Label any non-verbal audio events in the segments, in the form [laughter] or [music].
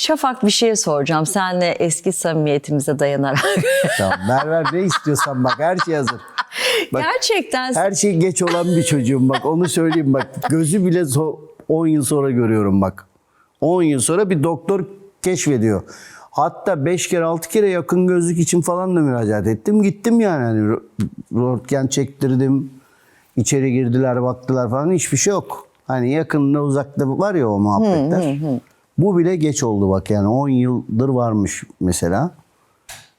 Şafak bir şey soracağım. Senle eski samimiyetimize dayanarak. [laughs] Tamam Merve ne istiyorsan bak her şey hazır. Bak, Gerçekten Her şey geç olan bir çocuğum bak onu söyleyeyim bak. Gözü bile so- 10 yıl sonra görüyorum bak. 10 yıl sonra bir doktor keşfediyor. Hatta 5 kere 6 kere yakın gözlük için falan da müracaat ettim. Gittim yani hani röntgen çektirdim. İçeri girdiler baktılar falan hiçbir şey yok. Hani yakında uzakta var ya o muhabbetler. Bu bile geç oldu bak yani 10 yıldır varmış mesela.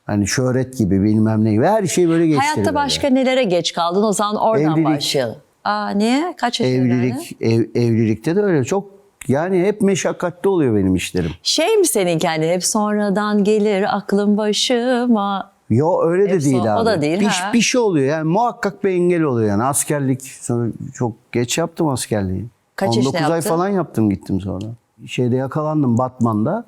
Hani şöhret gibi bilmem ne gibi her şey böyle geçti. hayatta böyle. başka nelere geç kaldın? O zaman oradan Evlilik. başlayalım. Aa niye? Kaç yaşında? Evlilik, ev, evlilikte de öyle çok yani hep meşakkatli oluyor benim işlerim. Şey mi senin kendi hep sonradan gelir aklım başıma. Yo öyle de Hepsi değil o- o abi. da değil, bir, ha. bir şey oluyor yani muhakkak bir engel oluyor yani askerlik sonra çok geç yaptım askerliği. Kaç 19 yaşında ay yaptın? falan yaptım gittim sonra. Şeyde yakalandım Batman'da.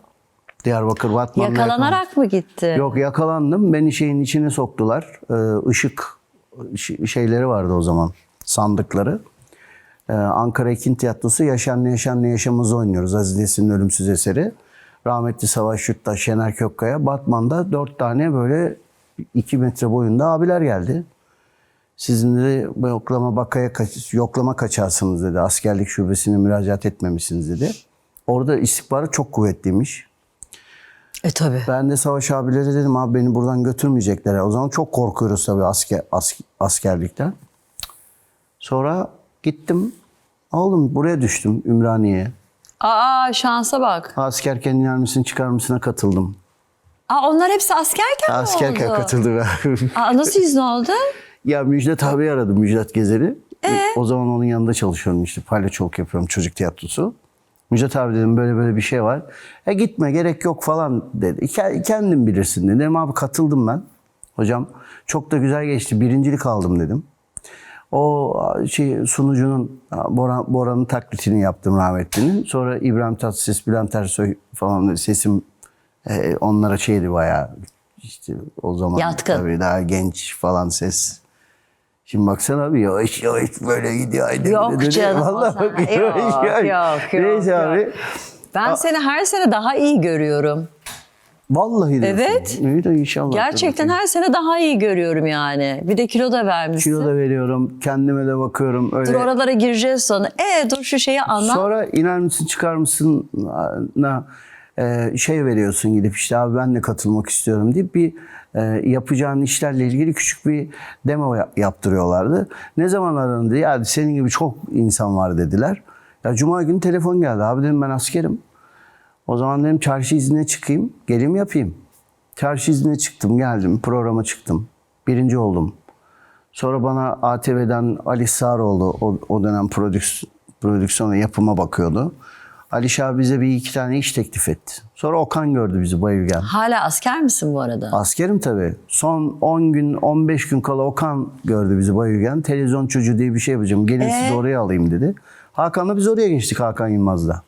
Diyarbakır Batman'da Yakalanarak mı gitti? yakalandım. Yok yakalandım. Beni şeyin içine soktular. Ee, ışık şeyleri vardı o zaman. Sandıkları. Ee, Ankara Ekin Tiyatrosu Yaşan Ne Yaşan Ne Yaşamımızı oynuyoruz. Aziz Nesin'in ölümsüz eseri. Rahmetli Savaş Yurttaş, Şener Kökkaya. Batman'da dört tane böyle iki metre boyunda abiler geldi. Sizin de yoklama bakaya yoklama kaçarsınız dedi. Askerlik şubesine müracaat etmemişsiniz dedi. Orada istihbarat çok kuvvetliymiş. E tabi. Ben de Savaş abilere dedim abi beni buradan götürmeyecekler. O zaman çok korkuyoruz tabii asker, as- askerlikten. Sonra gittim. Oğlum buraya düştüm Ümraniye'ye. Aa şansa bak. Askerken iner misin çıkar mısına katıldım. Aa onlar hepsi askerken mi Askerken oldu? katıldım. Aa nasıl izin oldu? [laughs] ya Müjdat abi aradım Müjdat Gezer'i. Ee? O zaman onun yanında çalışıyorum işte palyaçoluk yapıyorum çocuk tiyatrosu. Müjdat abi dedim böyle böyle bir şey var. E gitme gerek yok falan dedi. "Ke- Kendin bilirsin dedi. Dedim abi katıldım ben. Hocam çok da güzel geçti. Birincilik aldım dedim. O şey sunucunun Boran, Boran'ın taklitini yaptım rahmetlinin. Sonra İbrahim Tatlıses, Bülent Ersoy falan sesim e, onlara şeydi bayağı işte o zaman Yatkın. tabii daha genç falan ses. Şimdi baksana bir yavaş yavaş böyle gidiyor. Aynen Yok dönüyor. canım, Vallahi bak, yok, yavaş yavaş. yok, yok, Neyse yok. abi. Ben seni her sene daha iyi görüyorum. Vallahi diyorsun. Evet. İyi de inşallah. Gerçekten her sene daha iyi görüyorum yani. Bir de kilo da vermişsin. Kilo da veriyorum. Kendime de bakıyorum. Öyle. Dur oralara gireceğiz sonra. E dur şu şeyi anlat. Sonra iner misin çıkar mısın na e, şey veriyorsun gidip işte abi ben de katılmak istiyorum deyip bir e, yapacağın işlerle ilgili küçük bir demo ya- yaptırıyorlardı. Ne zaman arandı? Ya senin gibi çok insan var dediler. Ya cuma günü telefon geldi. Abi dedim ben askerim. O zaman dedim çarşı iznine çıkayım. Geleyim yapayım. Çarşı iznine çıktım geldim. Programa çıktım. Birinci oldum. Sonra bana ATV'den Ali Sağroğlu o, o dönem prodüks, prodüksiyona yapıma bakıyordu. Ali Şah bize bir iki tane iş teklif etti. Sonra Okan gördü bizi Bayülgen. Hala asker misin bu arada? Askerim tabii. Son 10 gün 15 gün kala Okan gördü bizi Bayülgen. Televizyon çocuğu diye bir şey yapacağım. Gelin sizi Ee? oraya alayım dedi. Hakan'la biz oraya geçtik Hakan Yılmaz'la.